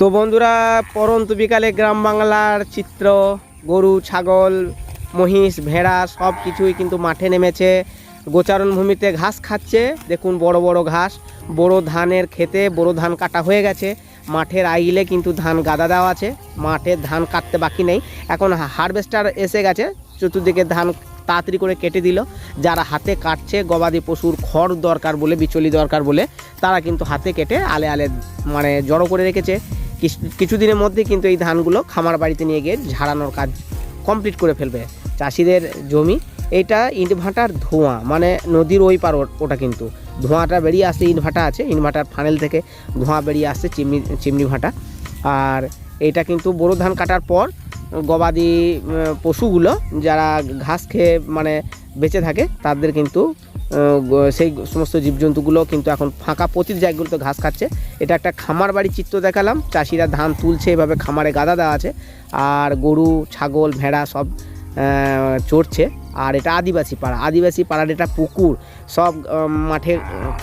তো বন্ধুরা, পরন্ত বিকালে গ্রাম বাংলার চিত্র, গরু, ছাগল, মহিষ, ভেড়া সব কিছুই কিন্তু মাঠে নেমেছে। গোচারণ ভূমিতে ঘাস খাচ্ছে। দেখুন বড় বড় ঘাস, বড় ধানের খেতে বড় ধান কাটা হয়ে গেছে। মাঠের আইলে কিন্তু ধান গাদা দেওয়া আছে। মাঠের ধান কাটতে বাকি নেই। এখন হারভেস্টার এসে গেছে। চতুর্দিকে ধান তাড়াতাড়ি করে কেটে দিল। যারা হাতে কাটছে, গবাদি পশুর খড় দরকার বলে, বিচলি দরকার বলে, তারা কিন্তু হাতে কেটে আলে আলে মানে জড়ো করে রেখেছে। কিছুদিনের মধ্যে কিন্তু এই ধানগুলো খামার বাড়িতে নিয়ে গিয়ে ঝাড়ানোর কাজ কমপ্লিট করে ফেলবে চাষিদের জমি। এইটা ইনভার্টার ধোঁয়া মানে নদীর ওই পার ওটা কিন্তু। ধোঁয়াটা বেরিয়ে আসছে ইনভার্টার আছে ইনভার্টার ফানেল থেকে ধোঁয়া বেরিয়ে আসছে চিমনি চিমনি ভাটা। আর এটা কিন্তু বোরো ধান কাটার পর গবাদি পশুগুলো যারা ঘাস খেয়ে মানে বেঁচে থাকে, তাদের কিন্তু সেই সমস্ত জীবজন্তুগুলো কিন্তু এখন ফাঁকা প্রতিটি জায়গাগুলোতে ঘাস খাচ্ছে। এটা একটা খামার বাড়ির চিত্র দেখালাম। চাষিরা ধান তুলছে, এভাবে খামারে গাদা দেওয়া আছে। আর গরু, ছাগল, ভেড়া সব চড়ছে। আর এটা আদিবাসী পাড়া। আদিবাসী পাড়ার এটা পুকুর। সব মাঠে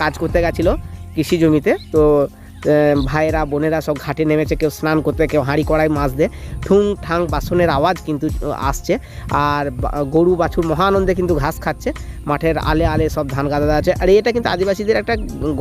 কাজ করতে গেছিল কৃষি জমিতে। তো ভাইয়েরা, বোনেরা সব ঘাটে নেমেছে, কেউ স্নান করতে, কেউ হাঁড়ি কড়াই মাছ দে ঠুং ঠাং বাসনের আওয়াজ কিন্তু আসছে। আর গরু বাছুর মহানন্দে কিন্তু ঘাস খাচ্ছে। মাঠের আলে আলে সব ধান গাদা আছে। আর এটা কিন্তু আদিবাসীদের একটা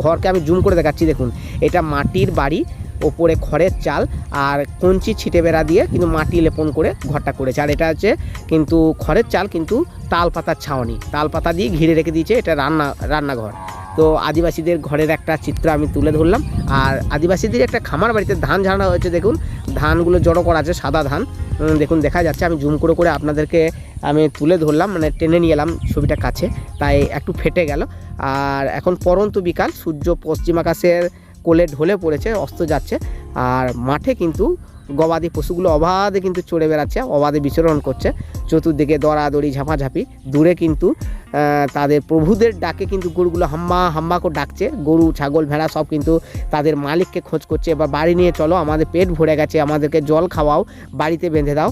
ঘরকে আমি জুম করে দেখাচ্ছি, দেখুন। এটা মাটির বাড়ি, ওপরে খড়ের চাল আর কঞ্চি ছিটে বেড়া দিয়ে কিন্তু মাটি লেপন করে ঘরটা করেছে। আর এটা হচ্ছে কিন্তু খড়ের চাল কিন্তু তাল পাতার ছাউনি। তাল পাতা দিয়ে ঘিরে রেখে দিয়েছে, এটা রান্না, রান্নাঘর। তো আদিবাসীদের ঘরের একটা চিত্র আমি তুলে ধরলাম। আর আদিবাসীদের একটা খামার বাড়িতে ধান ঝাড়া হয়েছে, দেখুন। ধানগুলো জড়ো করা আছে, সাদা ধান। দেখুন, দেখা যাচ্ছে, আমি জুম করে করে আপনাদেরকে আমি তুলে ধরলাম মানে টেনে নিয়ে এলাম ছবিটা কাছে। তাই একটু ফেটে গেল। আর এখন পরন্ত বিকাল, সূর্য পশ্চিম আকাশের কোলে ঢলে পড়েছে, অস্ত যাচ্ছে। আর মাঠে কিন্তু গবাদি পশুগুলো অবাধে কিন্তু চড়ে বেড়াচ্ছে, অবাধে বিচরণ করছে। চতুর্দিকে দড়াদড়ি, ঝাঁপাঝাঁপি। দূরে কিন্তু তাদের প্রভুদের ডাকে কিন্তু গরুগুলো হাম্মা হাম্মা করে ডাকছে। গরু, ছাগল, ভেড়া সব কিন্তু তাদের মালিককে খোঁজ করছে। বা বাড়ি নিয়ে চলো, আমাদের পেট ভরে গেছে, আমাদেরকে জল খাওয়াও, বাড়িতে বেঁধে দাও।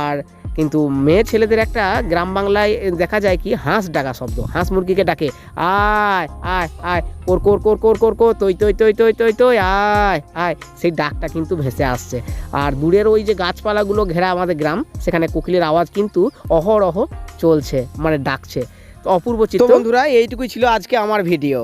আর কিন্তু মেয়ে ছেলেদের একটা গ্রাম বাংলায় দেখা যায় কি, হাঁস ডাকা শব্দ, হাঁস মুরগিকে ডাকে, আয় আয় আয়, কোর কোর কোর কোর কোর কোর, তৈ তৈ তৈ তৈ তৈ তৈ, আয় আয়। সেই ডাকটা কিন্তু ভেসে আসছে। আর দূরের ওই যে গাছপালাগুলো ঘেরা আমাদের গ্রাম, সেখানে কোকিলের আওয়াজ কিন্তু অহরহ চলছে মানে ডাকছে। অপূর্ব চিত্র। বন্ধুরা এইটুকুই ছিল আজকে আমার ভিডিও